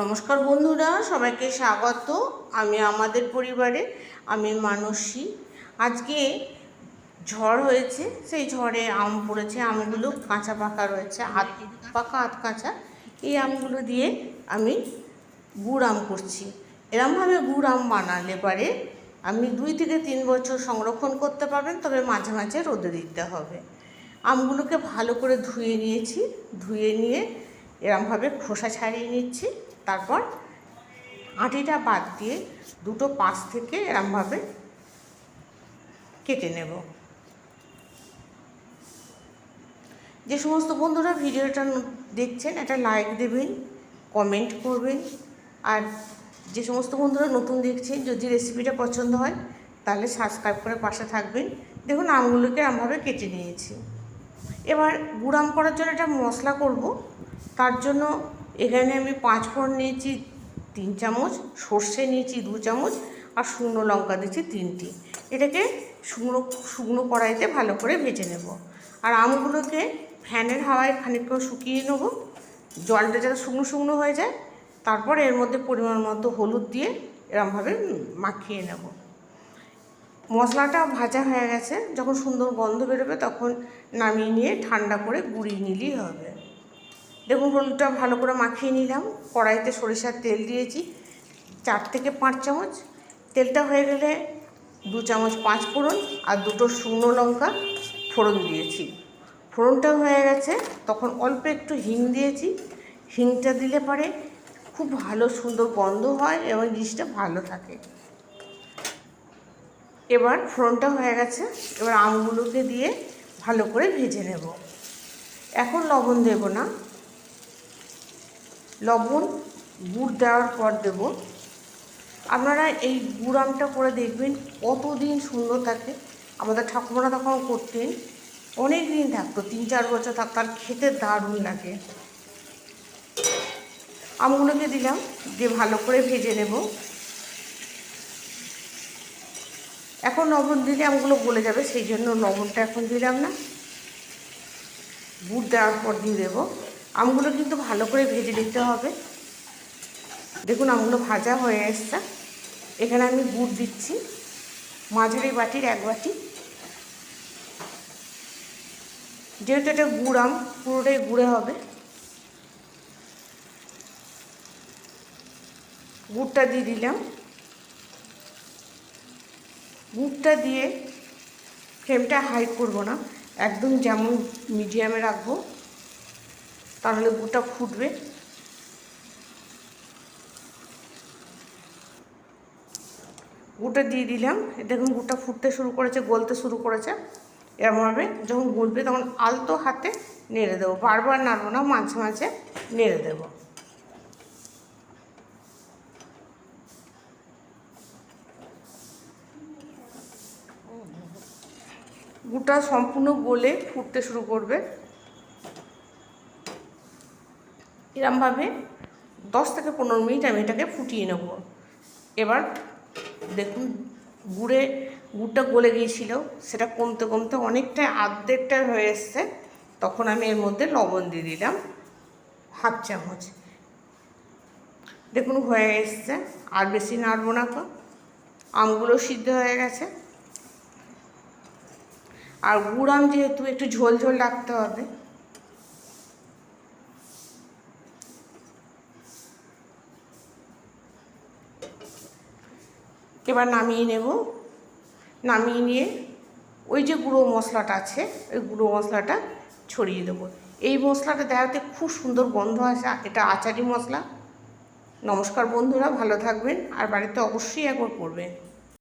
নমস্কার বন্ধুরা, সবাইকে স্বাগত। আমি আমাদের পরিবারে, আমি মানসী। আজকে ঝড় হয়েছে, সেই ঝড়ে আম পড়েছে, আমগুলো কাঁচা পাকা রয়েছে আধ পাকা আধ কাঁচা। এই আমগুলো দিয়ে আমি গুড় আম করছি। এরমভাবে গুড় আম বানালে পারে আপনি দুই থেকে তিন বছর সংরক্ষণ করতে পারবেন, তবে মাঝে মাঝে রোদে দিতে হবে। আমগুলোকে ভালো করে ধুয়ে নিয়েছি, ধুয়ে নিয়ে এরমভাবে খোসা ছাড়িয়ে নিচ্ছি। তারপর আটিটা বাদ দিয়ে দুটো পাশ থেকে এরমভাবে কেটে নেব। যে সমস্ত বন্ধুরা ভিডিওটা দেখছেন, একটা লাইক দেবেন কমেন্ট করবেন, আর যে সমস্ত বন্ধুরা নতুন দেখছেন, যদি রেসিপিটা পছন্দ হয়, তাহলে সাবস্ক্রাইব করে পাশে থাকবেন। দেখুন, আমগুলোকে আমভাবে কেটে নিয়েছি। এবার গুড়াম করার জন্য একটা মশলা করব। তার জন্য এখানে আমি পাঁচ ফোড়ন নিয়েছি তিন চামচ, সর্ষে নিয়েছি দু চামচ, আর শুকনো লঙ্কা দিয়েছি তিনটি। এটাকে শুকনো শুকনো কড়াইতে ভালো করে ভেজে নেব। আর আমগুলোকে ফ্যানের হাওয়ায় খানিকক্ষণ শুকিয়ে নেব। জলটা যাতে শুকনো শুকনো হয়ে যায়, তারপর এর মধ্যে পরিমাণ মতো হলুদ দিয়ে এরমভাবে মাখিয়ে নেব। মশলাটা ভাজা হয়ে গেছে, যখন সুন্দর গন্ধ বেরোবে তখন নামিয়ে নিয়ে ঠান্ডা করে গুঁড়িয়ে নিলেই হবে। দেখুন, হলুদটা ভালো করে মাখিয়ে নিলাম। কড়াইতে সরিষার তেল দিয়েছি, চার থেকে পাঁচ চামচ। তেলটা হয়ে গেলে দু চামচ পাঁচ ফোড়ন আর দুটো শুকনো লঙ্কা ফোড়ন দিয়েছি। ফোড়নটা হয়ে গেছে, তখন অল্প একটু হিং দিয়েছি। হিংটা দিলে পরে খুব ভালো সুন্দর গন্ধ হয় এবং জিনিসটা ভালো থাকে। এবার ফোড়নটা হয়ে গেছে, এবার আমগুলোকে দিয়ে ভালো করে ভেজে নেব। এখন লবণ দেব না। লবণ, গুড় দেওয়ার পর দেব। আপনারা এই গুড় আমটা করে দেখবেন কতদিন সুন্দর থাকে। আমাদের ঠাকুমারা তখন করতেন। অনেক দিন থাকতো তিন চার বছর থাকতো আর খেতে দারুণ লাগে। আমগুলোকে দিলাম, দিয়ে ভালো করে ভেজে নেব। এখন লবণ দিলে আমগুলো গলে যাবে, সেই জন্য লবণটা এখন দিলাম না। গুড় দেওয়ার পর দিয়ে দেবো। আমগুলো কিন্তু ভালো করে ভেজে নিতে হবে। দেখুন, আমগুলো ভাজা হয়ে এসছে। এখানে আমি গুড় দিচ্ছি। মাঝারি বাটির এক বাটি। যেহেতু এটা গুড় আম, পুরোটাই গুঁড়ে হবে। গুড়টা দিয়ে দিলাম। গুড়টা দিয়ে ফ্লেমটা হাই করব না। একদম যেমন মিডিয়ামে রাখব। তাহলে গুড়টা ফুটবে। গুড়টা দিয়ে দিলাম। দেখুন গুড়টা ফুটতে শুরু করেছে, গলতে শুরু করেছে। এরমভাবে যখন গলবে তখন আলতো হাতে নেড়ে দেবো। বারবার নাড়বো না, মাঝে মাঝে নেড়ে দেবো। গুড়টা সম্পূর্ণ গলে ফুটতে শুরু করবে। এরমভাবে দশ থেকে পনেরো মিনিট আমি এটাকে ফুটিয়ে নেব। এবার দেখুন, গুড়ে, গুড়টা গলে গিয়েছিল, সেটা কমতে কমতে অনেকটা আর্ধেকটা হয়ে এসছে। তখন আমি এর মধ্যে লবণ দিয়ে দিলাম হাফ চামচ। দেখুন, হয়ে এসছে। আর বেশি নাড়বো না তো। আমগুলো সিদ্ধ হয়ে গেছে। আর গুড় আম যেহেতু একটু ঝোল ঝোল রাখতে হবে এবার নামিয়ে নেব। নামিয়ে নিয়ে ওই যে গুঁড়ো মশলাটা আছে, ওই গুঁড়ো মশলাটা ছড়িয়ে দেবো। এই মশলাটা দেখাতে খুব সুন্দর গন্ধ আসে, এটা আচারি মশলা। নমস্কার বন্ধুরা, ভালো থাকবেন। আর বাড়িতে অবশ্যই একবার করবেন।